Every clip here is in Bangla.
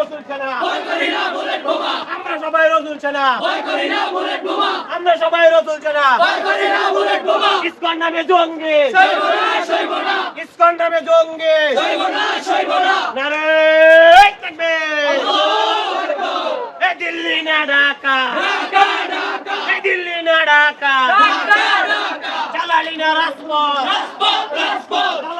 রসুল সেনা। আমরা সবাই রসুল সেনা। আমরা সবাই রসুল সেনা। ইসকন নামে জঙ্গি। ইসকন নামে জঙ্গি। নারে এ দিল্লি না ঢাকা। দিল্লি না ঢাকা। চালালি না রাজপথ। রাজপথ রাজপথ।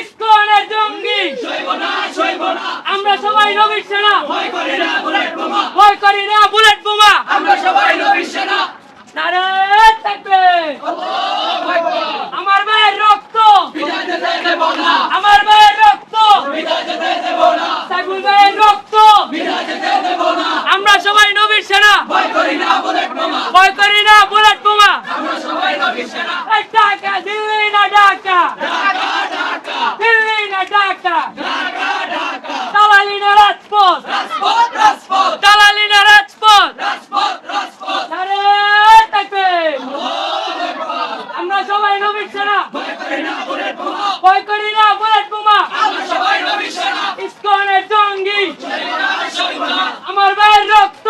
ইসকনের জঙ্গি। আমরা সবাই নবীর সেনা। ভয় করি না বুলেট বোমা। ভয় করি না বুলেট বোমা আমরা সবাই নবীর সেনা আমার ভাইয়ের রক্ত। আমার ভাইয়ের রক্ত। সাইফুল ভাইয়ের রক্ত। আমরা সবাই নবীর সেনা। ভয় করি না বুলেট বোমা। ভয় করি না বুলেট বোমা আমরা সবাই নবীর সেনা। ঢাকা দিল্লি না ঢাকা ঢাকা। দালালি না রাজপথ। দালালি না রাজপথ। থাকবে আমরা সবাই নবীর সেনা। ভয় করি না বুলেট বোমা। ইসকনের জঙ্গি। আমার ভাইয়ের রক্ত।